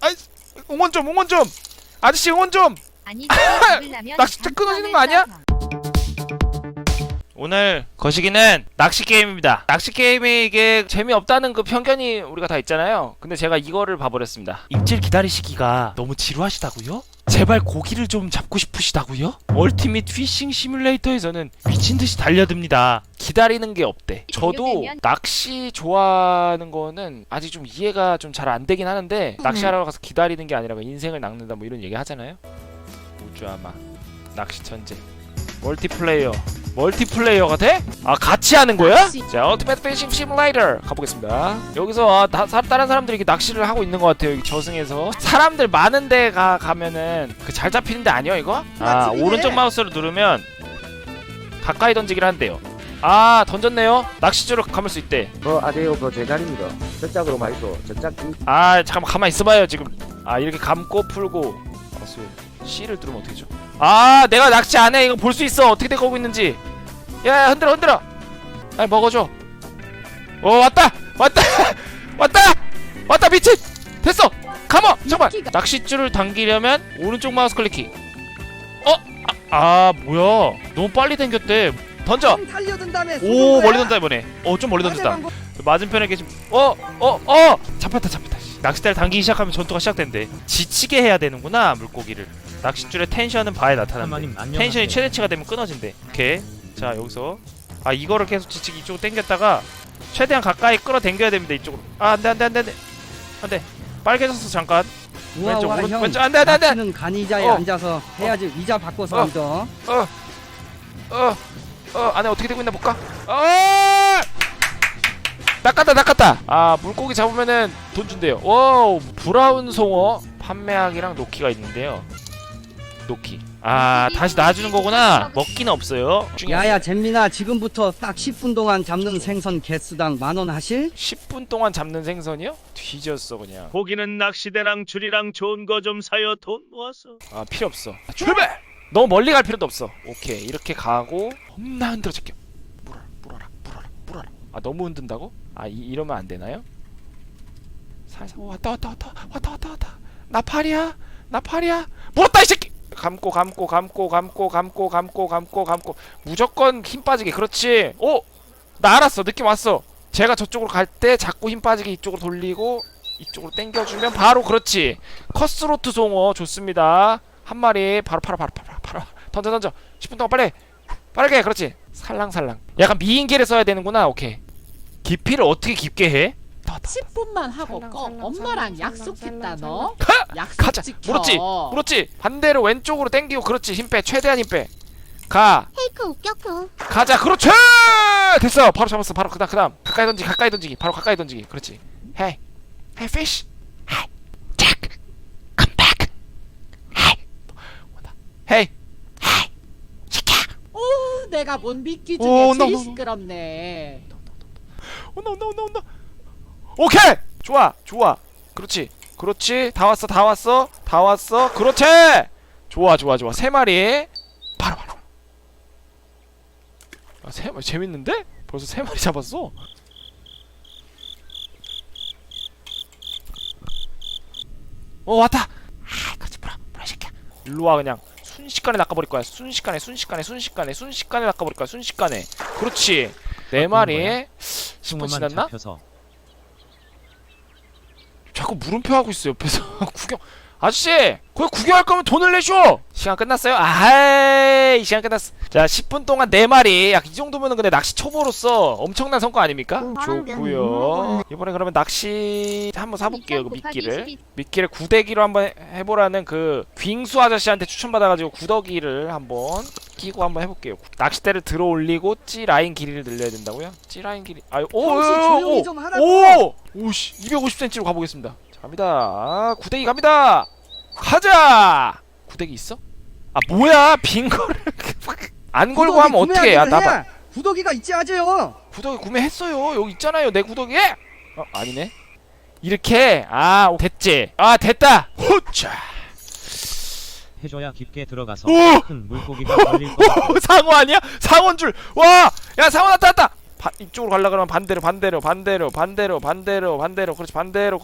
아 응원 좀 응원 좀 아저씨 응원 좀 아니 낚싯대 끊어지는 거 아니야? 오늘 거시기는 낚시 게임입니다. 낚시 게임이 이게 재미없다는 그 편견이 우리가 다 있잖아요. 근데 제가 이거를 봐버렸습니다. 입질 기다리시기가 너무 지루하시다고요? 제발 고기를 좀 잡고 싶으시다고요? 얼티밋 피싱 시뮬레이터에서는 미친 듯이 달려듭니다. 기다리는 게 없대. 저도 낚시 좋아하는 거는 아직 좀 이해가 좀 잘 안 되긴 하는데 낚시하러 가서 기다리는 게 아니라 뭐 인생을 낚는다 뭐 이런 얘기 하잖아요. 우주아마 낚시 천재 멀티플레이어 멀티플레이어가 돼? 아 같이 하는 거야? 자 얼티메트 피싱 시뮬레이터 가보겠습니다 여기서 아, 다, 사, 다른 사람들이 이렇게 낚시를 하고 있는 것 같아요 여기 저승에서 사람들 많은 데 가, 가면은 그 잘 잡히는 데 아니야 이거? 아 맛집이네. 오른쪽 마우스를 누르면 가까이 던지기를 한대요 아 던졌네요 낚시줄을 감을 수 있대 어, 아재요, 그거 제 자리입니다. 저짝으로 말고, 저짝이. 아 잠깐만 가만 있어봐요 지금 아 이렇게 감고 풀고 알았어요 C를 누르면 어떻게 죠? 아 내가 낚시 안해 이거 볼 수 있어 어떻게 되고 있는지 야야 흔들어 흔들어. 아 먹어줘. 어 왔다! 왔다! 왔다! 왔다 미친! 됐어! 감어 잠깐 미끼가- 낚싯줄을 당기려면 오른쪽 마우스 클릭키. 어? 아, 아 뭐야? 너무 빨리 당겼대. 던져. 오 멀리 던다 이번에. 어 좀 멀리 던졌다. 맞은편에 계신 어어 어! 잡혔다 잡혔다 씨. 낚싯대를 당기기 시작하면 전투가 시작된대. 지치게 해야 되는구나 물고기를. 낚싯줄의 텐션은 바에 나타난대. 텐션이 최대치가 되면 끊어진대. 오케이 자 여기서. 아 이거를 계속 지치기 이쪽으로 당겼다가 최대한 가까이 끌어당겨야 됩니다 이쪽으로. 아 안돼 안돼 안돼 안돼. 안돼. 빨개졌어 잠깐. 우와 왼쪽, 우와 오른- 형. 왼쪽, 안 돼, 안 돼, 안 돼. 낚시는 간이자에 어. 앉아서 해야지 의자 바꿔서 어. 앉아. 어어. 안에 어떻게 되고 있나 볼까? 어! 낚았다 낚았다. 아 물고기 잡으면은 돈 준대요. 와우 브라운 송어 판매하기랑 놓기가 있는데요. 놓기 아 다시 놔주는 거구나. 먹기는 없어요. 야야 잼민아 지금부터 딱 10분 동안 잡는 생선 개수당 만 원 하실? 10분 동안 잡는 생선이요? 뒤졌어 그냥. 고기는 낚시대랑 줄이랑 좋은 거 좀 사요. 돈 모아서. 아 필요 없어. 출발! 너무 멀리 갈 필요도 없어. 오케이 이렇게 가고. 겁나 흔들어 제껴. 물어라 물어라 물어라 물어라. 아 너무 흔든다고? 아 이, 이러면 안 되나요? 살살 오, 왔다 왔다 왔다 왔다 왔다 왔다. 나 팔이야? 나 팔이야? 물었다 이 새끼 감고 감고 감고 감고 감고 감고 감고 감고. 무조건 힘 빠지게. 그렇지? 오! 나 알았어. 느낌 왔어. 제가 저쪽으로 갈 때 자꾸 힘 빠지게 이쪽으로 돌리고 이쪽으로 당겨주면 바로 그렇지. 커스로트 송어. 좋습니다. 한 마리 바로 팔아 바로 팔아 바로 던져 던져. 10분 동안 빨리 빠르게 그렇지. 살랑살랑. 약간 미인계를 써야 되는구나. 오케이. 깊이를 어떻게 깊게 해? 더, 더. 10분만 하고 살랑, 꼭 살랑, 엄마랑 살랑, 약속했다 살랑, 너. 가! 약속 가자. 지켜. 물었지? 물었지? 반대로 왼쪽으로 당기고 그렇지. 힘 빼. 최대한 힘 빼 가. 페이크 웃겼고. 가자. 그렇지! 됐어. 바로 잡았어. 바로 그다음 그다음. 가까이 던지기 가까이 던지기. 바로 가까이 던지기. 그렇지. 헤이 헤이 fish. 헤이 잭 come back. 헤이 온다? 헤이. 헤이 시켜. 오 내가 본 미끼 중에 오, 제일. 시끄럽네. 온다 온다 온다 온다 오케이! 좋아 좋아. 그렇지 그렇지. 다 왔어 다 왔어 다 왔어. 그렇지! 좋아 좋아 좋아. 세 마리. 바로 바로. 아, 세 마리. 재밌는데? 벌써 세 마리 잡았어? 어 왔다! 아 그렇지 물어 물어 이 새끼야. 일로 와 그냥. 순식간에 낚아버릴 거야. 순식간에 순식간에 순식간에 순식간에 낚아버릴 거야. 순식간에. 그렇지. 네 마리에 10분 지났나? 잡혀서 자꾸 물음표 하고 있어 옆에서. 구경. 아저씨 거기 구경할 거면 돈을 내쇼 시간 끝났어요? 아이 시간 끝났어. 자 10분 동안 4마리. 약 이 정도면은 근데 낚시 초보로서 엄청난 성과 아닙니까? 음, 좋고요. 이번에 그러면 낚시 한번 사볼게요 그 미끼를. 미끼를 구데기로 한번 해- 해보라는 그 빙수 아저씨한테 추천받아가지고 구더기를 한번 끼고 한번 해볼게요. 낚싯대를 들어 올리고 찌 라인 길이를 늘려야 된다고요? 찌 라인 길이. 아유 오 오오 좀 하라고. 오! 오씨. 250cm로 가보겠습니다. 자 갑니다. 아, 구데기 갑니다. 가자! 구데기 있어? 아 뭐야? 빈 거를 안 걸고 구더기 하면 어떻게 해? 아, 구매하기를 나봐. 해. 구더기가 있지 아재요. 구더기 구매했어요. 여기 있잖아요 내 구더기에. 어 아니네. 이렇게. 아 됐지. 아 됐다. 호자 해줘야 깊게 들어가서 오! 큰 물고기가 걸릴 거오 상어 아니야? 상어인 줄. 와! 야 상어 나타났다. 바, 이쪽으로 가려 그러면 반대로 반대로 반대로 반대로 반대로 반대로 그렇지 반대로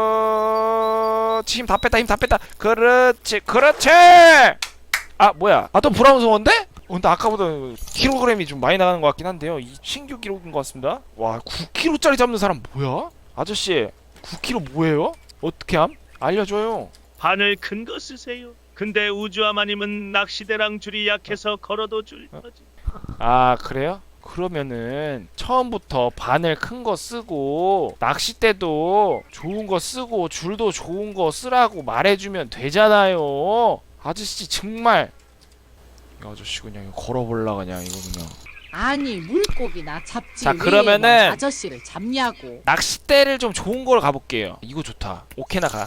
그렇 그렇지 힘 다 뺐다 힘 다 뺐다 그렇지 그렇지 아 뭐야 아 또 브라운 송어인데? 어, 근데 아까보다 킬로그램이 좀 많이 나가는 것 같긴 한데요 이 신규 기록인 것 같습니다 와 9kg짜리 잡는 사람 뭐야? 아저씨 9kg 뭐예요? 어떻게 함? 알려줘요 바늘 큰 거 쓰세요. 근데 우주아마님은 낚시대랑 줄이 약해서 걸어도 줄 거지. 아 그래요? 그러면은 처음부터 바늘 큰 거 쓰고 낚싯대도 좋은 거 쓰고 줄도 좋은 거 쓰라고 말해주면 되잖아요. 아저씨 정말. 이 아저씨 그냥 이거 걸어볼라 그냥 이거 그냥. 아니 물고기나 잡지 자, 왜 그러면은- 넌 아저씨를 잡냐고. 낚싯대를 좀 좋은 걸 가볼게요. 이거 좋다. 오케이나 가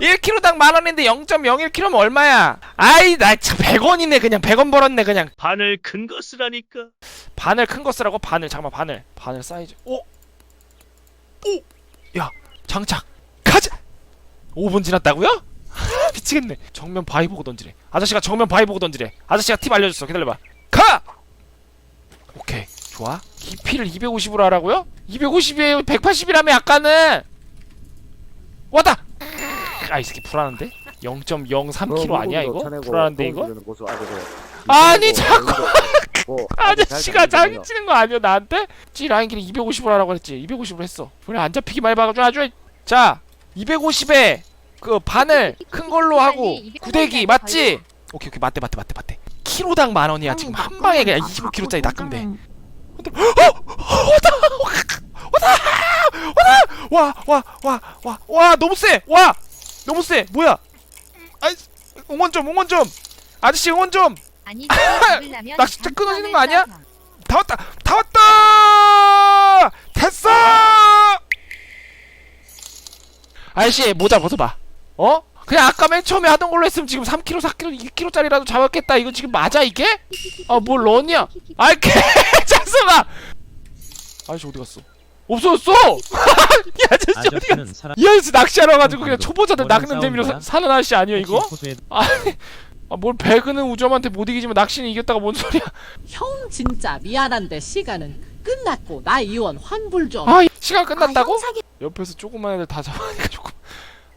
1kg당 만원인데 0.01kg면 얼마야? 아이 나 참 100원이네 그냥. 100원 벌었네 그냥. 바늘 큰 거 쓰라니까. 바늘 큰 거 쓰라고? 바늘 잠깐만 바늘 바늘 사이즈. 오! 오! 야 장착. 가자! 5분 지났다고요? 미치겠네. 정면 바위 보고 던지래. 아저씨가 정면 바위 보고 던지래. 아저씨가 팁 알려줬어. 기다려봐. 가! 오케이. 좋아. 깊이를 250으로 하라고요? 250이에요 180이라며 아까는? 왔다 아이 새끼 불안한데? 0.03kg 아니야 이거? 불안한데 이거? 아니, 자꾸 아저씨가 자기 치는 거 아니야 나한테? 찌 라인 길이 250으로 하라고 했지. 250으로 했어. 우리 안 잡히기 많이 봐가지고 아주 자 250에 그 바늘 큰 걸로 하고 구데기 맞지? 오케이 오케이 맞대 맞대 맞대 맞대. 키로당 만 원이야 지금. 한 방에 그냥 25kg짜리 낚으면 돼와와 와 와 와 너무 세 와 너무 세 뭐야? 아 응원 좀 응원 좀 아저씨 응원 좀 아니 낚싯대 끊어지는 거 아니야? 다 왔다 다 왔다! 됐어! 아저씨 모자 벗어봐. 어? 그냥 아까 맨 처음에 하던 걸로 했으면 지금 3kg 4kg 2kg짜리라도 잡았겠다. 이거 지금 맞아 이게? 아뭘 런이야? 아이 개자석아 아저씨 어디 갔어 없어졌어 이 아저씨 어디 갔어 아저씨는 사람 이 아저씨 낚시하러 가지고 그냥 초보자들 낚는 싸운 재미로 거야? 사, 사는 아저씨 아니에요 이거? 호수에 아니 아, 뭘 배그는 우점한테 못 이기지만 낚시는 이겼다가 뭔 소리야 형 진짜 미안한데 시간은 끝났고 나 이원 환불 좀. 아 이- 시간 끝났다고? 아, 옆에서 조그만 애들 다 잡아니까 조금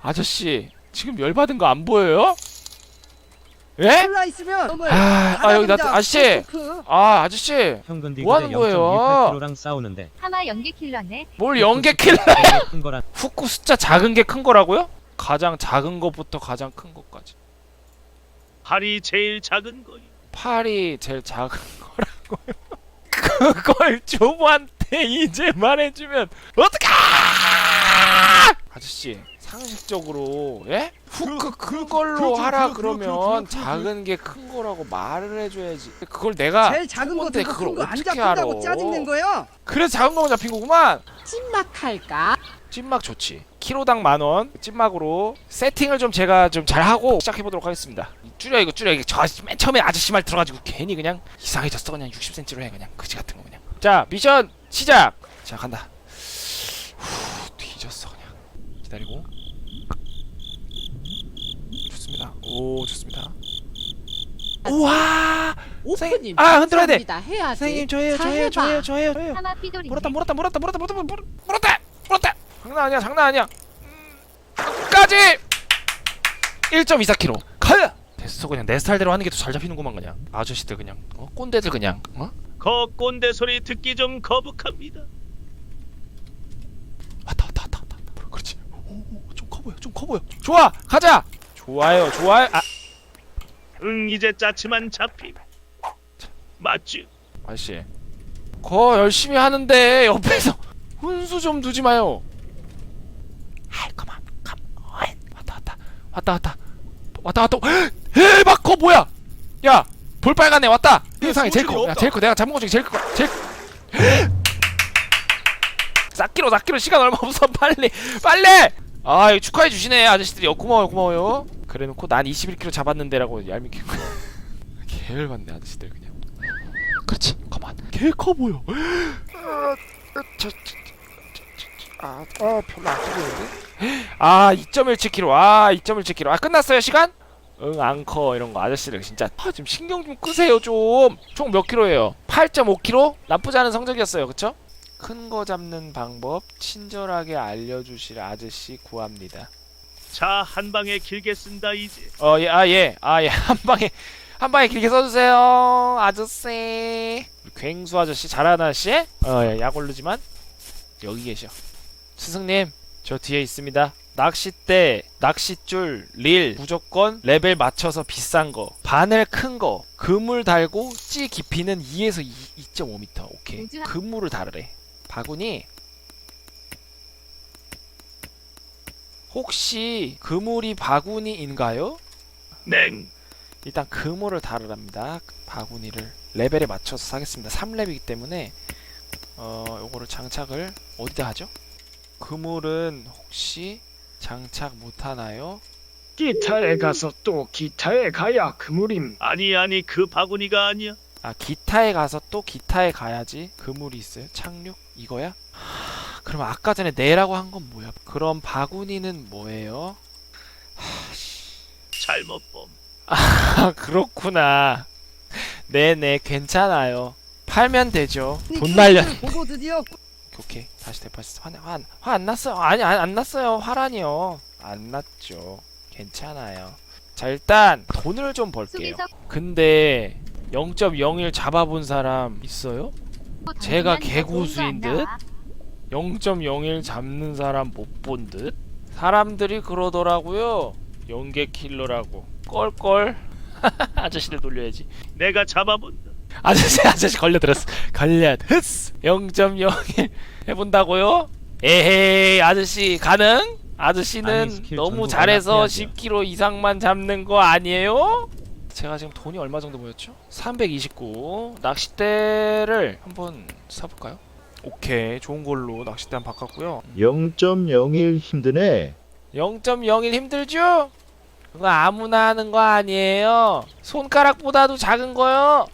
아저씨 지금 열받은 거 안 보여요? 예? 올라 있으면 아, 아 여기 나 아저씨 아 아저씨 평균 뭐 하는 거예요? 0.18kg랑 싸우는데 하마 연계 킬러네. 뭘 연계 킬러 큰 거란 후쿠 숫자 작은 게 큰 거라고요? 가장 작은 것부터 가장 큰 것까지 팔이 제일 작은 거요. 팔이 제일 작은 거라고요? 그걸 조부한테 이제 말해주면 어떡해 아저씨 상식적으로 예? 후크 큰 걸로 하라 그러면 작은 게 큰 거라고 말을 해줘야지. 그걸 내가 제일 작은 거 들고 그걸 큰거안 어떻게 알아 잡힌다고 짜증낸 거야. 그래서 작은 거만 잡힌 거구만. 찐막할까? 찐막 좋지. 키로당 만원. 찐막으로 세팅을 좀 제가 좀 잘하고 시작해보도록 하겠습니다. 줄여 이거 줄여. 이거 저맨 처음에 아저씨 말 들어가지고 괜히 그냥 이상해졌어. 그냥 60cm로 해 그냥. 그지 같은 거 그냥. 자 미션 시작! 자 간다 기다리고 좋습니다. 오 좋습니다. 우와! 오프님 아, 흔들어야 돼. 해야 선생님 저예요 저예요 저예요 저예요 저예요. 하마 피돌이 몰았다 몰았다 몰았다 몰았다 몰았다 몰- 몰았다 몰았다 장난 아니야 장난 아니야. 까지 1.24kg 가. 됐어 그냥 내 스타일대로 하는 게 더 잘 잡히는구만 그냥 아저씨들 그냥 어? 꼰대들 그냥 어? 거 꼰대 소리 듣기 좀 거북합니다. 커 보여 좀 커 보여. 좋아 가자! 좋아요 좋아요. 아. 응 이제 짜치만 잡힘. 맞지? 아저씨. 거 열심히 하는데 옆에서 훈수 좀 두지 마요. 아이 그만 감 어이, 왔다 왔다. 왔다 왔다. 왔다 왔다. 에이 막거 뭐야? 야 볼빨간애 왔다. 세상에 제일 커야 제일 커. 내가 잡은 거 중에 제일 커. 제일 싹기로 싹기로 시간 얼마 없어. 빨리 빨리 아 이거 축하해 주시네 아저씨들이. 어, 고마워요 고마워요. 그래놓고 난 21kg 잡았는데 라고 얄밉게 개열 받네 아저씨들 그냥. 그렇지 가만 개 커 보여. 아, 아, 아 별로 안 커보이는데? 아 2.17kg 아 2.17kg 아 끝났어요 시간? 응 앙커 이런 거. 아저씨들 진짜. 아, 좀 신경 좀 끄세요 좀. 총 몇 킬로예요? 8.5kg? 나쁘지 않은 성적이었어요 그쵸? 큰 거 잡는 방법 친절하게 알려주실 아저씨 구합니다. 자 한 방에 길게 쓴다 이제. 어 예 아 예. 아 예. 한 방에 한 방에 길게 써주세요 아저씨. 괭수 아저씨 잘하는 아저씨? 어약 오르지만 여기 계셔. 스승님 저 뒤에 있습니다. 낚싯대 낚싯줄 릴 무조건 레벨 맞춰서 비싼 거 바늘 큰 거 그물 달고 찌 깊이는 2에서 2.5m 오케이. 그물을 다르래 바구니 혹시 그물이 바구니인가요? 냉. 일단 그물을 다르랍니다. 바구니를 레벨에 맞춰서 사겠습니다. 3렙이기 때문에 어 요거를 장착을 어디다 하죠? 그물은 혹시 장착 못 하나요? 기타에 가서 또 기타에 가야 그물임. 아니 아니 그 바구니가 아니야. 아 기타에 가서 또 기타에 가야지 그물이 있어요. 착륙 이거야? 하, 그럼 아까 전에 네라고 한 건 뭐야? 그럼 바구니는 뭐예요? 잘못 봄. 아 그렇구나. 네네 괜찮아요. 팔면 되죠. 돈 날려. 보고 드디어 오케이 다시 대파스 화화화 안 났어요 아니 안, 안 났어요 화란이요 안 났죠 괜찮아요 자 일단 돈을 좀 벌게요 속에서 근데 0.01 잡아본 사람 있어요? 제가 개고수인 듯? 0.01 잡는 사람 못 본 듯? 사람들이 그러더라고요 연계 킬러라고 껄껄 아저씨들 놀려야지 내가 잡아본다. 아저씨 아저씨 걸려들었어 걸려들었어 0.01 해본다고요? 에헤이 아저씨 가능? 아저씨는 아니, 너무 잘해서 갈라해야죠. 10kg 이상만 잡는 거 아니에요? 제가 지금 돈이 얼마 정도 모였죠? 329 낚싯대를 한번 사볼까요? 오케이 좋은 걸로 낚싯대 한 번 바꿨고요 0.01 힘드네. 0.01 힘들죠? 그거 아무나 하는 거 아니에요 손가락보다도 작은 거요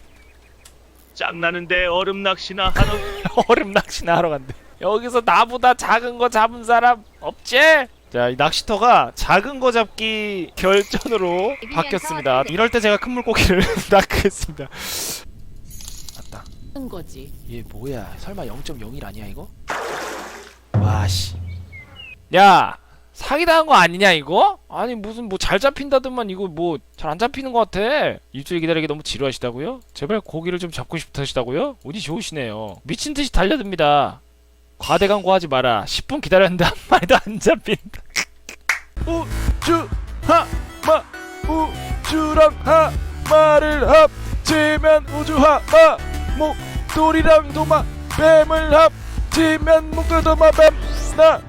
짱나는데 얼음 낚시나 하러 얼음 낚시나 하러 간대. 여기서 나보다 작은 거 잡은 사람 없지? 자, 이 낚시터가 작은 거 잡기 결전으로 바뀌었습니다. 이럴 때 제가 큰 물고기를 낚겠습니다. 맞다. 는 거지. 얘 뭐야? 설마 0.01 아니야 이거? 와씨. 야, 사기당한 거 아니냐 이거? 아니 무슨 뭐 잘 잡힌다더만 이거 뭐 잘 안 잡히는 것 같아. 일주일 기다리기 너무 지루하시다고요? 제발 고기를 좀 잡고 싶으시다고요? 운이 좋으시네요. 미친 듯이 달려듭니다. 과대광고하지 마라. 10분 기다렸는데 한 마리도 안 잡힌다. 우주 하마 우주랑 하마를 합치면 우주 하마 목돌이랑 도마 뱀을 합치면 목돌 도마 뱀나